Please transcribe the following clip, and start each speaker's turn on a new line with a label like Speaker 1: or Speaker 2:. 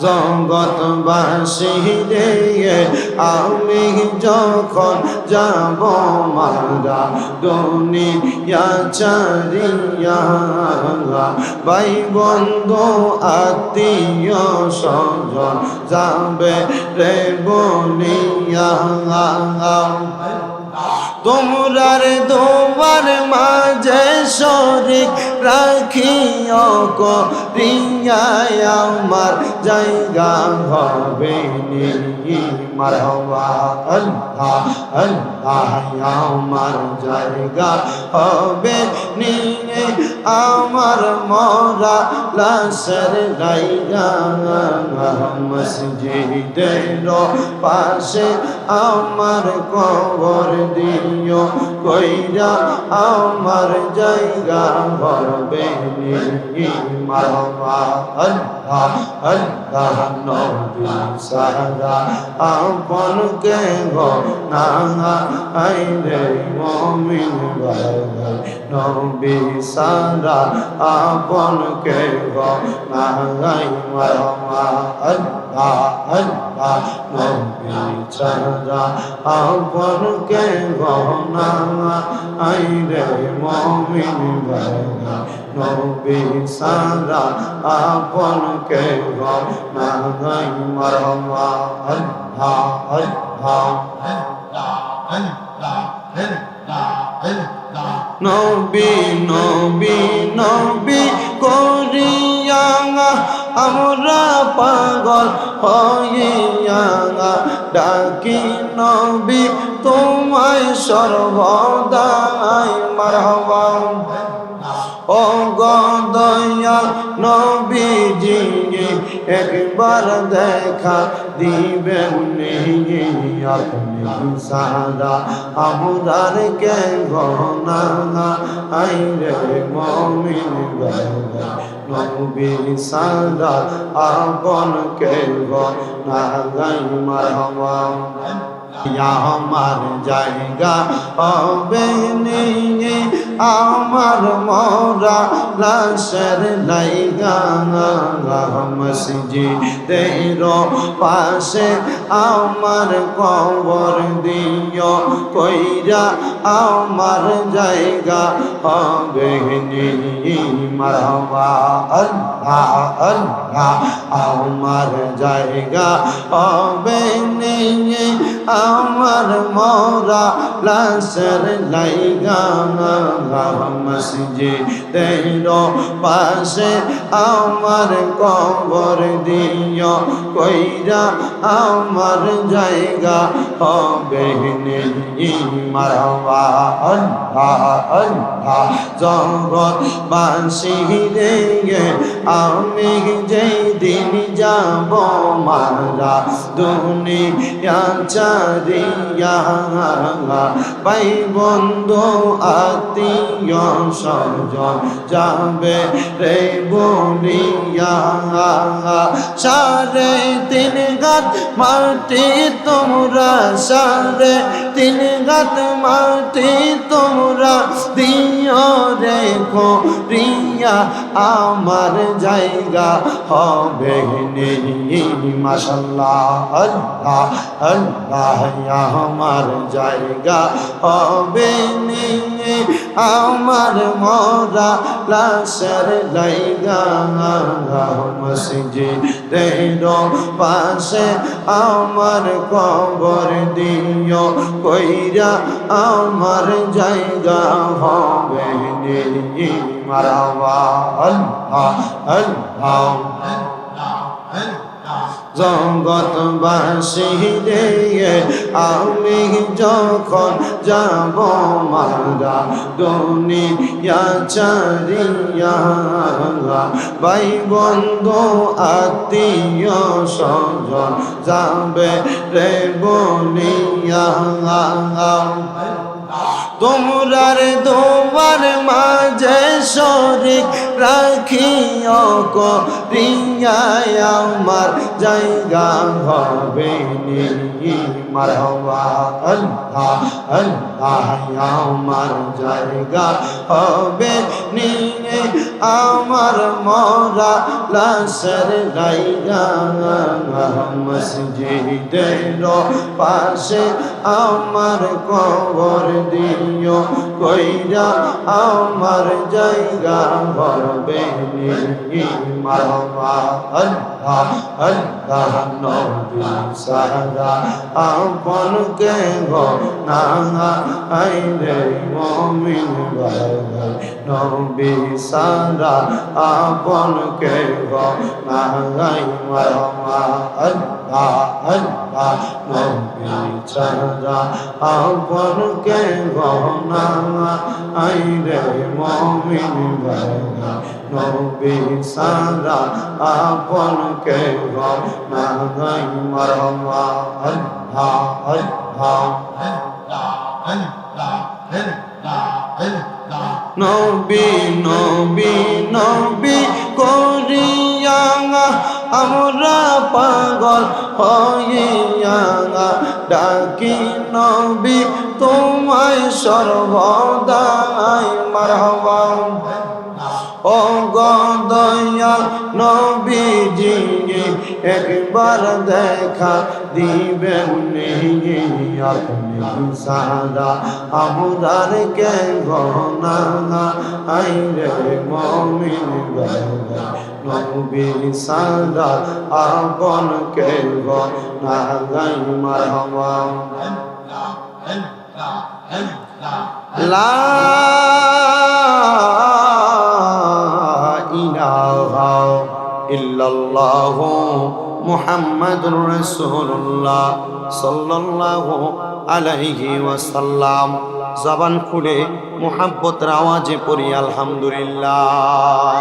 Speaker 1: জগৎবাসী রে আমি যখন যাব মারা দুনিয়া চারিয়া ভাই বন্ধু, আত্মীয় স্বজন যাবে রে বলিয়া তোমরার দোবার মাঝে শরিক রাখিও করিয়ায় আমার জায়গা হবে মার আল্লাহ আল্লাহ, আমার জায়গা হবে নিয়ে আমার মরা লাশের লাইগা মসজিদের পাশে আমার কবর দিও কইরা আমার জায়গা হবে মারবা আল্লাহ আল্লাহ নবী সারা আপন কে গো না আইরে মমিন ভাই নবী সারা আপন কে গো না গাই মারবা আল্লাহ সারা আপন কে গো না আইরে মমিন ভাই নবী সারা আপন কে গো না গাই মারবা আল্লাহ আল্লাহ নবী নবী নবী করিয়া আমরা পাগল হইয়া ডাকি নবী তোমায় সর্বদাই মারহবা। ও গদয়া নবীজি একবার দেখা দিবেন আপনি সাদা। আমদার কে গনা আইরে মমিন নবী সাদা আপন কে গনা গাই মারহবা আমার জায়গা হবে নিয়ে আমার মরা লাশের লাইগা মসজিদের পাশে আমার কবর দিও, কইরা আমার জায়গা হবে মারবা আল্লাহ আল্লাহ, আমার জায়গা হবে নিয়ে আমার মরা লাশের লাইগা মসজিদের পাশে আমার কবর দিও, কইরা আমার জায়গা হবে মারবা আল্লাহ আল্লাহ। জগৎ বাসি রে আমি যেই দিন যাব মারা দুনিয়া চারিয়া ভাই বন্ধু, আত্মীয় স্বজন যাবে রে বলিয়া। সারে তিন গাত মাটি তোমরা সারে তিন গাত মাটি তোমরা দিও রেখো রিয়া আমার জায়গা হবে মাসাল্লাহ আল্লাহ আল্লাহ। আমার জায়গা হবে আমার মরা লাশের লাইগা মসজিদের পাশে আমার কবর দিও। কইরা আমার জায়গা হবে মারাবা আল্লাহ আল্লাহ। জগৎবাসী রে আমি যখন যাব মারা দুনিয়া চারিয়া ভাই বন্ধু, আত্মীয় স্বজন যাবে রে বলিয়া তোমরার দোয়ার মাঝে শরিক রাখিও করিয়ায় আমার জায়গা হবে নি। মারহবা, আল্লাহ আল্লাহ, আমার জায়গা হবে নি। আমার মরা লাশের জায়গা মসজিদের পাশে আমার কবর দিও, কইরা আমার জায়গা হবে নি। মারহবা আল্লাহ আল্লাহ নবী সারা আপন কে গো মমিন নবী সারা আপন কে গো না সারা আপন কে গো না আইরে মমিন ভাই নবী সারা আপন কে গো না গাই মারহবা আল্লাহ আল্লাহ নবী নবী নবী আমরা পাগল হইয়া ডাকি নবী তোমায় সর্বদাই মারহবা। ও গদয়াল নবীজি একবার দেখা দিবেন আপনি সাদা আমরার কে গহনা আইরে মমিন নবী সাদা আপন কে গহনা গাই মারহবা লা ইলাহা ইল্লাল্লাহু মুহাম্মাদুর রাসূলুল্লাহ সাল্লাল্লাহু আলাইহি ওয়াসাল্লাম। জবান খুলে মোহাব্বতের আওয়াজে পড়ি আলহামদুলিল্লাহ।